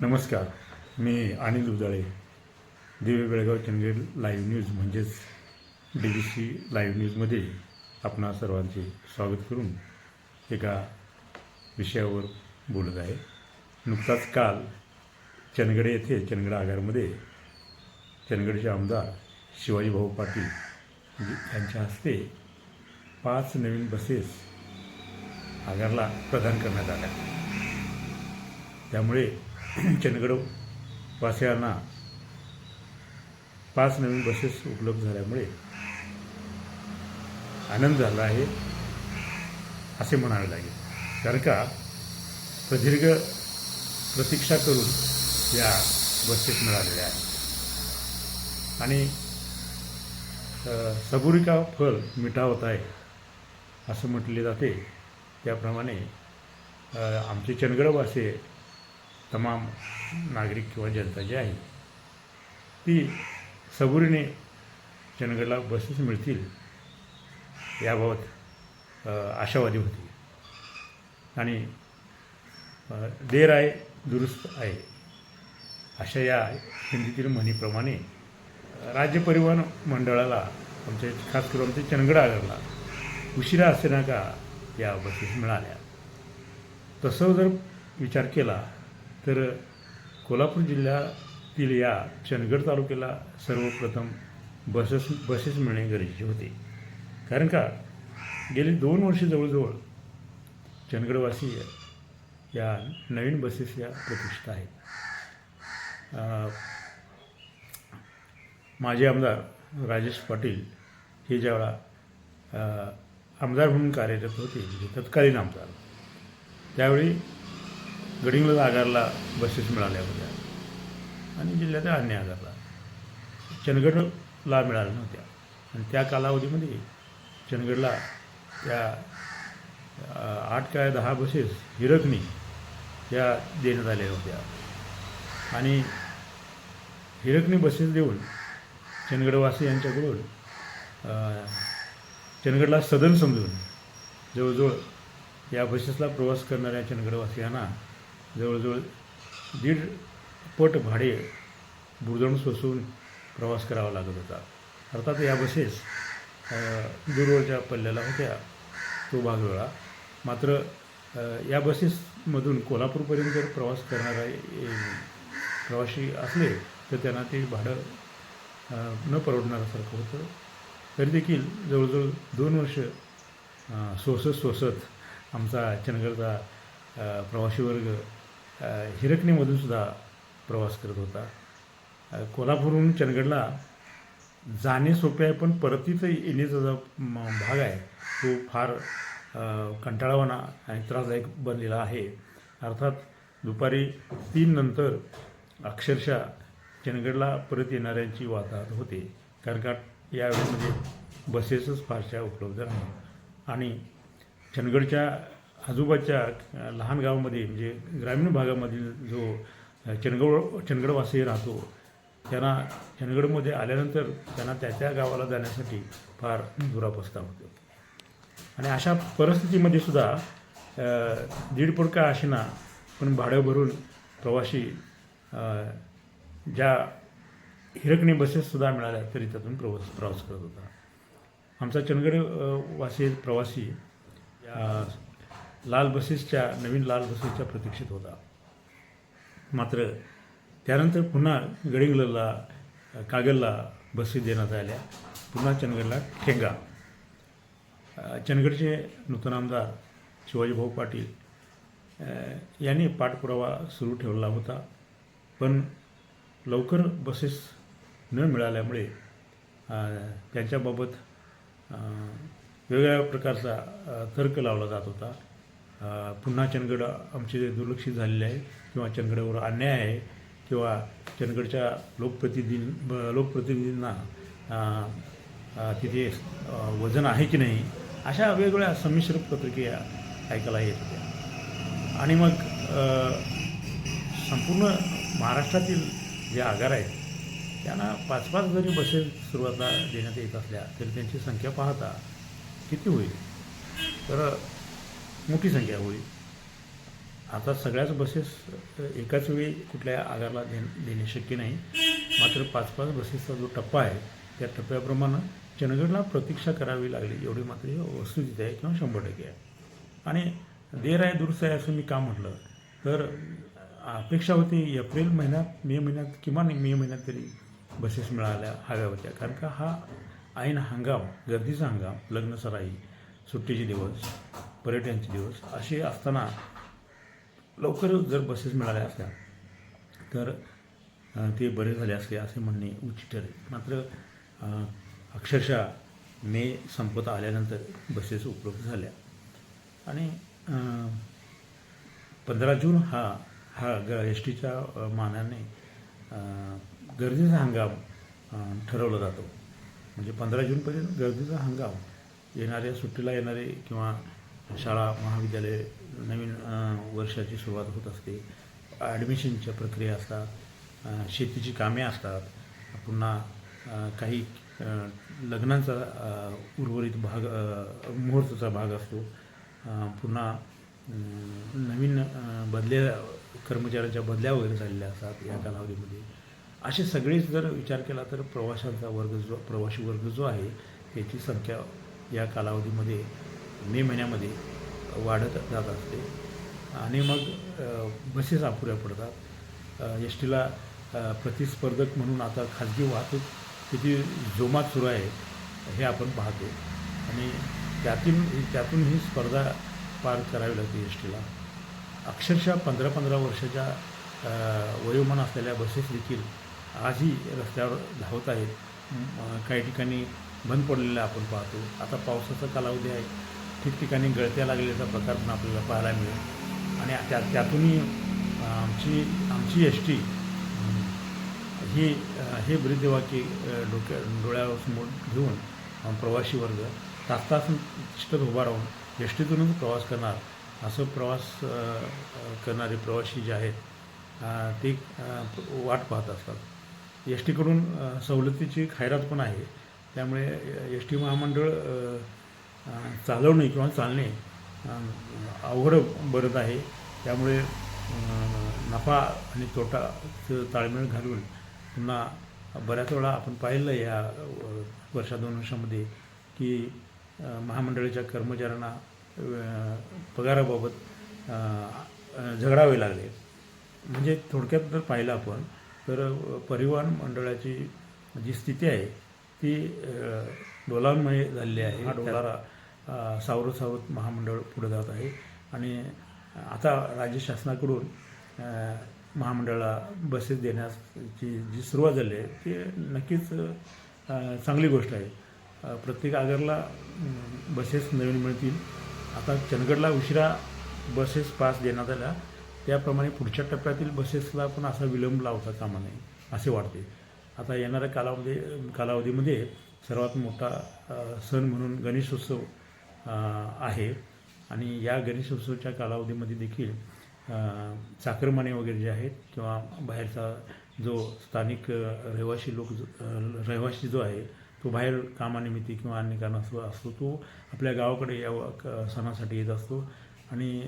नमस्कार. मी Anil Ujale Divya Belgaum Chandgad live news म्हणजेच D B C live न्यूजमध्ये आपणा सर्वांचे स्वागत करून एका विषयावर बोलत आहे. नुकताच काल चंदगड येथे चंदगड आगारमध्ये चंदगडचे आमदार शिवाजीभाऊ पाटील म्हणजे यांच्या हस्ते पाच नवीन बसेस आगारला प्रदान करण्यात आल्या. त्यामुळे चंदगड वासियांना पाच नवीन बसेस उपलब्ध झाल्यामुळे आनंद झाला आहे असे म्हणावे लागेल. कारण का? प्रदीर्घ प्रतीक्षा करून या बसेस मिळालेल्या आहेत. आणि सबुरिका का फल मिठा होत आहे असं म्हटले जाते. त्याप्रमाणे आमचे चंदगडवासी तमाम नागरिक किंवा जनता जी आहे ती सबुरीने चंदगडला बसेस मिळतील याबाबत आशावादी होती. आणि देर आहे दुरुस्त आहे अशा या हिंदीतील म्हणीप्रमाणे राज्य परिवहन मंडळाला आमच्या खास करून आमच्या चंदगड आगरला उशिरा असे का या बसेस मिळाल्या. तसं जर विचार केला तर कोल्हापूर जिल्ह्यातील या चंदगड तालुक्याला सर्वप्रथम बसेस बसेस मिळणे गरजेचे होते. कारण का? गेली दोन वर्ष जवळजवळ चंदगडवासी या नवीन बसेस या प्रतिष्ठित आहेत. माझे माजी आमदार राजेश पाटील हे ज्यावेळा आमदार म्हणून कार्यरत होते म्हणजे तत्कालीन आमदार. त्यावेळी गडिंग्लज आगारला बसेस मिळाल्या होत्या आणि जिल्ह्याच्या अन्य आगारला. चंदगडला मिळाल्या नव्हत्या. आणि त्या कालावधीमध्ये चंदगडला त्या आठ काय दहा बसेस हिरकणी या देण्यात आल्या होत्या. आणि हिरकणी बसेस देऊन चंदगडवासी यांच्याकडून चंदगडला सदन समजून जवळजवळ या बसेसला प्रवास करणाऱ्या चंदगडवासियांना जवळजवळ दीड पट भाडे बुरदण सोसून प्रवास करावा लागत होता. अर्थात या बसेस दूरवरच्या पल्ल्याला होत्या तो भाग वेळा मात्र या बसेसमधून कोल्हापूरपर्यंत जर प्रवास करणारा प्रवासी असले तर त्यांना ते भाडं न परवडणाऱ्यासारखं होतं. तरी देखील जवळजवळ दोन वर्ष सोसत सोसत आमचा चंदगडचा प्रवासी वर्ग अ, हिरकणीमधून सुद्धा प्रवास करत होता. कोल्हापूरहून चंदगडला जाणे सोपे आहे पण परतीचं येण्याचा जो म- भाग आहे तो फार अ, आणि त्रासदायक बनलेला आहे. अर्थात दुपारी तीन नंतर अक्षरशः चंदगडला परत येणाऱ्यांची वाताहत होते. कारण का यावेळेमध्ये म्हणजे बसेसच फारशा उपलब्ध नाही. आणि चंदगडच्या आजोबाच्या लहान गावामध्ये म्हणजे ग्रामीण भागामधील जो अ, चंदगड चंदगडवासी राहतो त्यांना चंदगडमध्ये आल्यानंतर त्यांना त्या त्या गावाला जाण्यासाठी फार दुरापस्ता होतो. आणि अशा परिस्थितीमध्ये सुद्धा दीड दीडपड का असेना पण भाडं भरून प्रवासी ज्या हिरकणी बसेससुद्धा मिळाल्या तरी त्यातून प्रवास प्रवास करत होता. आमचा चंदगड वासी प्रवासी या लाल बसेसच्या नवीन लाल बसेसच्या प्रतीक्षेत होता. मात्र त्यानंतर पुन्हा गडिंगलला कागलला बसेस देण्यात आल्या. पुन्हा चंदगडला ठेंगा चंदगडचे नूतन आमदार शिवाजीभाऊ पाटील यांनी पाठपुरावा सुरू ठेवला होता. पण लवकर बसेस न मिळाल्यामुळे त्यांच्याबाबत वेगवेगळ्या प्रकारचा तर्क लावला जात होता. पुन्हा चंदगड आमचे दुर्लक्षित झालेले आहे किंवा चंदगडावर अन्याय आहे किंवा चंदगडच्या लोकप्रतिनिधी लोकप्रतिनिधींना तिथे वजन आहे की नाही अशा वेगवेगळ्या संमिश्र प्रतिक्रिया ऐकायला येत होत्या. आणि मग संपूर्ण महाराष्ट्रातील जे आगार आहेत त्यांना पाच पाच जरी बसेस सुरुवातीला देण्यात येत असल्या तरी त्यांची संख्या पाहता किती होईल? तर मोठी संख्या होईल आता सगळ्याच बसेस एकाच वेळी कुठल्या आगारला दे देणे शक्य नाही. मात्र पाच पाच बसेसचा जो टप्पा आहे त्या टप्प्याप्रमाणे जनगणला प्रतीक्षा करावी लागली. एवढी मात्र वस्तुस्थिती आहे किंवा शंभर टक्के आहे. आणि देर आहे दुरुस्त आहे असं मी का म्हटलं? तर अपेक्षा होती एप्रिल महिन्यात मे महिन्यात किमान मे महिन्यात तरी बसेस मिळाल्या हव्या होत्या. कारण का हा ऐन हंगाम गर्दीचा हंगाम लग्न सराई सुट्टीचे दिवस पर्यटनचे दिवस असे असताना लवकर जर बसेस मिळाल्या असल्या तर ते बरे झाले असते असे म्हणणे उचित ठरेल. मात्र अक्षरशः मे संपत आल्यानंतर बसेस उपलब्ध झाल्या. आणि पंधरा जून हा हा ग एस टीच्या मानाने गर्दीचा हंगाम ठरवला जातो. म्हणजे पंधरा जूनपर्यंत गर्दीचा हंगाम येणाऱ्या सुट्टीला येणारे किंवा शाळा महाविद्यालय नवीन वर्षाची सुरुवात होत असते. ॲडमिशनच्या प्रक्रिया असतात शेतीची कामे असतात. पुन्हा काही लग्नांचा उर्वरित भाग मुहूर्ताचा भाग असतो. पुन्हा नवीन बदल्या कर्मचाऱ्यांच्या बदल्या वगैरे झालेल्या असतात या कालावधीमध्ये. असे सगळेच जर विचार केला तर प्रवाशांचा वर्ग जो प्रवासी वर्ग जो आहे त्याची संख्या या कालावधीमध्ये मे महिन्यामध्ये वाढत जात असते. आणि मग बसेस अपुऱ्या पडतात. एस टीला प्रतिस्पर्धक म्हणून आता खाजगी वाहतूक किती जोमात सुरू आहे हे आपण पाहतो. आणि त्यातून त्यातून ही स्पर्धा पार करावी लागते एस टीला अक्षरशः पंधरा पंधरा वर्षाच्या वयोमान असलेल्या बसेस देखील आजही रस्त्यावर धावत आहेत. काही ठिकाणी बंद पडलेल्या आपण पाहतो. आता पावसाचा कालावधी आहे. ठिकठिकाणी गळत्या लागलेला प्रकार पण आपल्याला पाहायला मिळेल. आणि त्या त्यातूनही आमची आमची एस टी ही हे ब्रीदवाक्य डोक्या डोळ्यासमोर घेऊन प्रवासी वर्ग तास तास तिष्ठत उभा राहून एस टीतूनच प्रवास करणार. असं प्रवास करणारे प्रवासी जे आहेत ते वाट पाहत असतात. एस टीकडून सवलतीची खैरात पण आहे. त्यामुळे एस टी महामंडळ चालवणे किंवा चालणे अवघड बनत आहे. त्यामुळे नफा आणि तोटा ताळमेळ घालून पुन्हा बऱ्याच वेळा आपण पाहिलं या वर्षा दोन वर्षामध्ये की महामंडळाच्या कर्मचाऱ्यांना पगाराबाबत झगडावे लागले. म्हणजे थोडक्यात जर पाहिलं आपण तर परिवहन मंडळाची जी स्थिती आहे ती डोलांमुळे झालेली आहे. हा डोलारा. सावरत सावरत महामंडळ पुढे जात आहे. आणि आता राज्य शासनाकडून महामंडळाला बसेस देण्याची जी सुरुवात झाली आहे ती नक्कीच चांगली गोष्ट आहे. प्रत्येक आगारला बसेस नवीन मिळतील. आता चंदगडला उशिरा बसेस पास देण्यात आल्या. त्याप्रमाणे पुढच्या टप्प्यातील बसेसला पण असा विलंब लावता कामा नये असे वाटते. आता येणाऱ्या कालावधी कालावधीमध्ये सर्वात मोठा सण म्हणून गणेशोत्सव आहे. आणि या गणेशोत्सवच्या कालावधीमध्ये देखील चाकरमाने वगैरे जे आहेत किंवा बाहेरचा जो स्थानिक रहिवासी लोक जो- रहिवासी जो आहे तो बाहेर कामानिमित्त किंवा अन्य कारणास्तव असतो तो आपल्या गावाकडे या क- सणासाठी येत असतो. आणि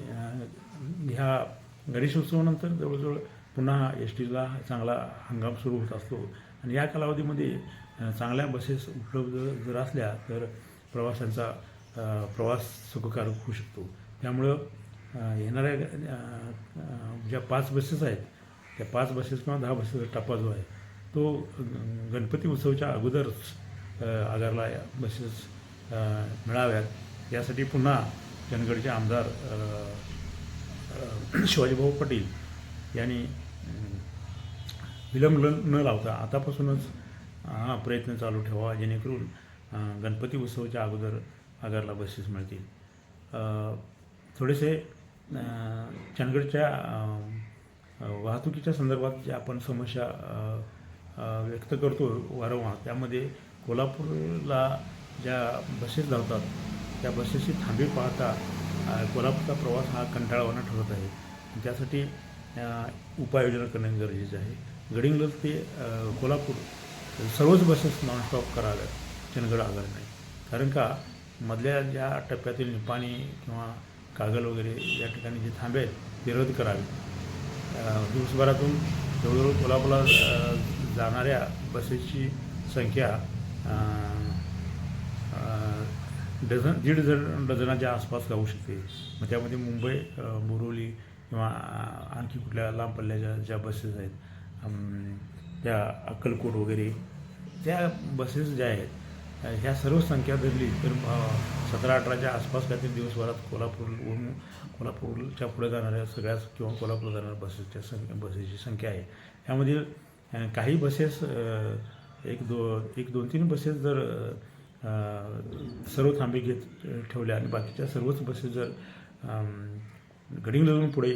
ह्या गणेशोत्सवानंतर जवळजवळ पुन्हा एस टीला चांगला हंगाम सुरू होत असतो. आणि या कालावधीमध्ये चांगल्या बसेस उपलब्ध जर असल्या तर प्रवाशांचा प्रवास सुखकारक होऊ शकतो. त्यामुळं येणाऱ्या ज्या पाच बसेस आहेत त्या पाच बसेस किंवा दहा बसेसचा टप्पा जो आहे तो ग- गणपती उत्सवाच्या अगोदरच आगारला बसेस मिळाव्यात. यासाठी पुन्हा चंदगडचे आमदार शिवाजीभाऊ पाटील यांनी विलंब न न लावता आतापासूनच हा प्रयत्न चालू ठेवा जेणेकरून गणपती उत्सवाच्या अगोदर आगारला बसेस मिळतील. थोडेसे चंदगडच्या वाहतुकीच्या संदर्भात ज्या आपण समस्या व्यक्त करतो वारंवार त्यामध्ये कोल्हापूरला ज्या बसेस धावतात त्या बसेसची थांबी पाहता कोल्हापूरचा प्रवास हा कंटाळवाना ठरत आहे. त्यासाठी उपाययोजना करणे गरजेचे आहे. गडिंगलज ते कोल्हापूर सर्वच बसेस नॉनस्टॉप कराव्यात. चंदगड आगार नाही. कारण का? मधल्या ज्या टप्प्यातील निपाणी किंवा कागल वगैरे या ठिकाणी जे थांबे आहेत ती रद्द करावी. दिवसभरातून जवळजवळ कोल्हापूरला जाणाऱ्या बसेसची संख्या डझन दीड डझन डझनाच्या आसपास जाऊ शकते. मग त्यामध्ये मुंबई बोरवली किंवा आणखी कुठल्या लांब पल्ल्याच्या ज्या बसेस आहेत त्या अक्कलकोट वगैरे त्या बसेस ज्या आहेत ह्या सर्व संख्या धरली तर सतरा अठराच्या आसपास काहीतरी दिवसभरात कोल्हापूरवरून कोल्हापूरच्या पुढे जाणाऱ्या सगळ्याच किंवा कोल्हापूर जाणाऱ्या बसेसच्या संख्या बसेसची संख्या आहे. यामधील काही बसेस एक दो एक दोन तीन बसेस जर सर्व थांबे घेत ठेवल्या आणि बाकीच्या सर्वच बसेस जर अम, पुढे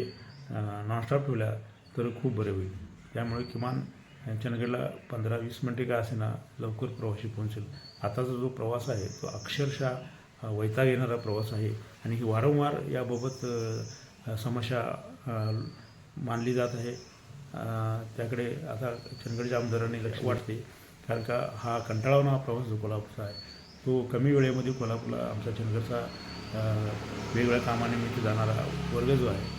नॉनस्टॉप ठेवल्या तर खूप बरे होईल. त्यामुळे किमान चंदगडला पंधरा वीस मिनटे का असेना लवकर प्रवासी पोहोचेल. आताचा जो प्रवास आहे तो अक्षरशः वैताग येणारा प्रवास आहे. आणि ही वारंवार याबाबत समस्या मानली जात आहे. त्याकडे आता चंदगडच्या आमदारांनी लक्ष वाटते कारण का हा कंटाळवणारा प्रवास जो कोल्हापूरचा आहे तो कमी वेळेमध्ये कोल्हापूरला आमचा चंदगडचा वेगवेगळ्या कामानिमित्त जाणारा वर्ग जो आहे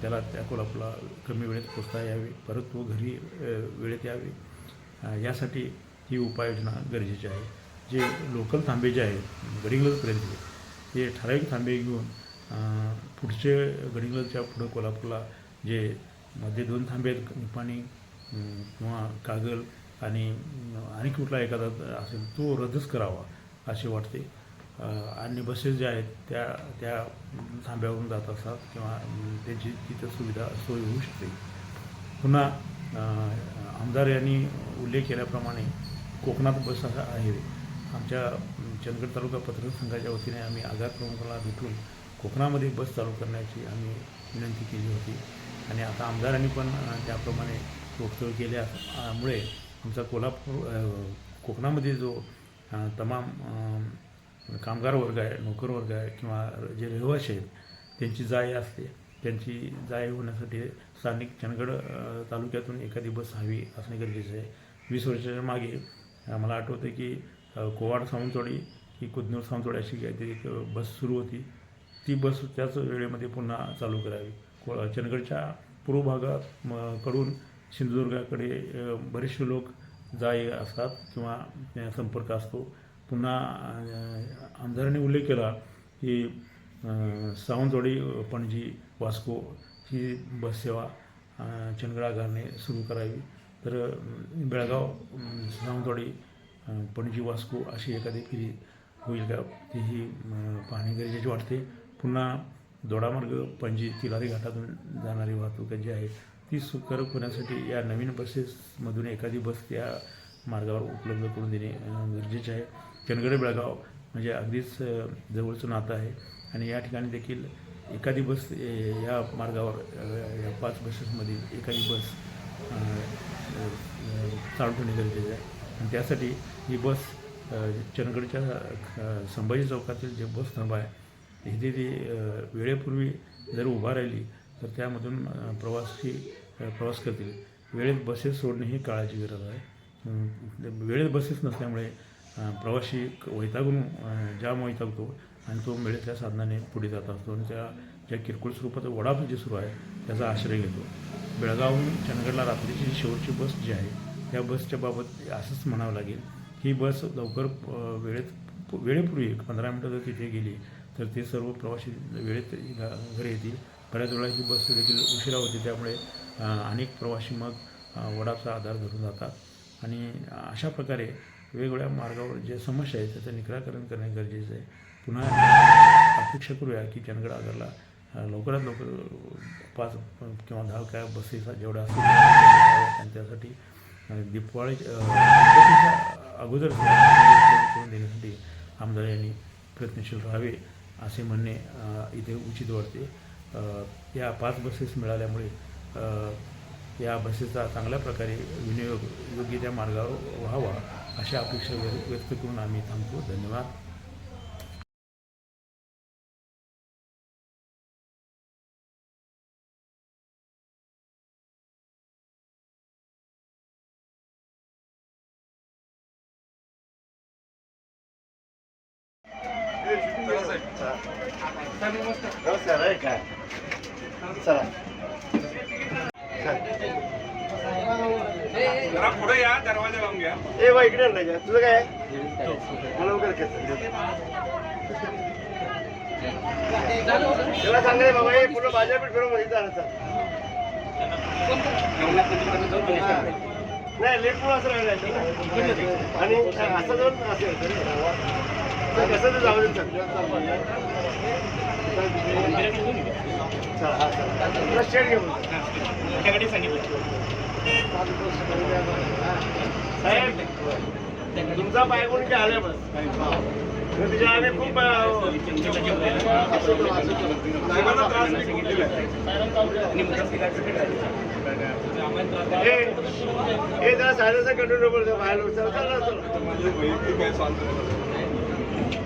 त्याला त्या कोल्हापूरला कमी वेळेत पोचता यावी. परत तो घरी वेळेत यावे. यासाठी ही उपाययोजना गरजेची आहे. जे लोकल थांबे जे आहेत गडिंग्लजपर्यंत ते ठराविक थांबे घेऊन पुढचे गडिंग्लजच्या पुढं कोल्हापूरला जे मध्ये दोन थांबे आहेत निपाणी किंवा कागल आणि आणि कुठला एखादा असेल तो रद्दच करावा असे वाटते. आणि बसेस ज्या आहेत त्या त्या थांब्यावरून जात असतात किंवा त्याची तिथं सुविधा सोय होऊ शकते. पुन्हा आमदार यांनी उल्लेख केल्याप्रमाणे कोकणात बस असा आहे. आमच्या चंदगड तालुका पत्रकार संघाच्या वतीने आम्ही आगार प्रमुखाला भेटून कोकणामध्ये बस चालू करण्याची आम्ही विनंती केली होती. आणि आता आमदारांनी पण त्याप्रमाणे वक्तव्य केल्यामुळे आमचा कोल्हापूर कोकणामध्ये जो तमाम कामगार वर्ग आहे नोकर वर्ग आहे किंवा जे रहिवासी आहेत त्यांची जाय असते. त्यांची जाय होण्यासाठी स्थानिक चंदगड तालुक्यातून एखादी बस हवी असणे गरजेचं आहे. वीस वर्षाच्या मागे मला आठवतं की कोवाड सावंतवाडी की कुदनूर सावंतवाडी अशी काहीतरी एक बस सुरू होती. ती बस त्याच वेळेमध्ये पुन्हा चालू करावी. को चंदगडच्या पूर्व भागात म- कडून सिंधुदुर्गाकडे बरेचसे लोक जाय असतात किंवा संपर्क असतो. पुन्हा आमदारांनी उल्लेख केला की सावंतवाडी पणजी वास्को ही बससेवा अ, चंदगड सुरू करावी. तर बेळगाव सावंतवाडी पणजी वास्को अशी एखादी फेरी होईल का? तीही पाहणे गरजेचे वाटते. पुन्हा दोडामार्ग पणजी तिलारी घाटातून जाणारी वाहतूक जी आहे ती सुकर होण्यासाठी या नवीन बसेसमधून एखादी बस त्या मार्गावर उपलब्ध करून देणे गरजेचे आहे. चंदगड बेळगाव म्हणजे अगदीच जवळचं नातं आहे आणि या ठिकाणी देखील एखादी बस या मार्गावर या पाच बसेसमधील एखादी बस चालू ठेवणे आहे. आणि त्यासाठी ही बस चंदगडच्या संभाजी चौकातील जे बस थांब आहे इथे ती वेळेपूर्वी जर उभा राहिली तर त्यामधून प्रवासी प्रवास करतील. वेळेत बसेस सोडणे ही काळाची गरज आहे. वेळेत बसेस नसल्यामुळे प्रवासी वैतागून जाम वैतागतो आणि तो वेळेच्या साधनाने पुढे जात असतो आणि त्या ज्या किरकोळ स्वरूपाचा वडाप जे सुरू आहे त्याचा आश्रय घेतो. बेळगावहून चंदगडला रात्रीची शेवटची बस जी आहे त्या बसच्या बाबत असंच म्हणावं लागेल. ही बस लवकर वेळेत वेळेपूर्वी एक पंधरा मिनटं जर तिथे गेली तर ते सर्व प्रवासी वेळेत घ- घरी येतील. बऱ्याच वेळा ही बस देखील उशिरा होती त्यामुळे अनेक प्रवासी मग वडाचा आधार धरून जातात. आणि अशा प्रकारे वेगवेगळ्या मार्गावर ज्या समस्या आहेत त्याचं निराकरण करणे गरजेचं आहे. पुन्हा अपेक्षा करूया की चंदगड आगारला लवकरात लवकर पाच किंवा दहा काय बसेस जेवढ्या असतील त्यांच्यासाठी त्यासाठी दिपवाळी अगोदर करून देण्यासाठी आमदार यांनी प्रयत्नशील राहावे असे म्हणणे इथे उचित वाटते. या पाच बसेस मिळाल्यामुळे या बसेसचा चांगल्या प्रकारे विनियोग योग्य त्या मार्गावर व्हावा अशा अपेक्षा व्य- व्यक्त करून आम्ही थांबतो. धन्यवाद. नमस्कार आहे काय चला पुढे या दरवाजा लावून घ्या. ए बा इकडे आणलं तुझं काय? मला लवकर त्याला सांगा बाबा हे पूर्ण बाजारपेठ फिरून मध्ये जाण्याचा नाही लेट पण असं राहिलं आणि असं जाऊन असेल कसं जाऊ साहेब तुमचा बायकोण की आल्या बस तिच्या आम्ही खूप साहेबांना त्रास हे जरा सायलेन्सर कंट्रोल करतो बाहेर विचार चला चला चला माझे वैयक्तिक आहे स्वातंत्र्य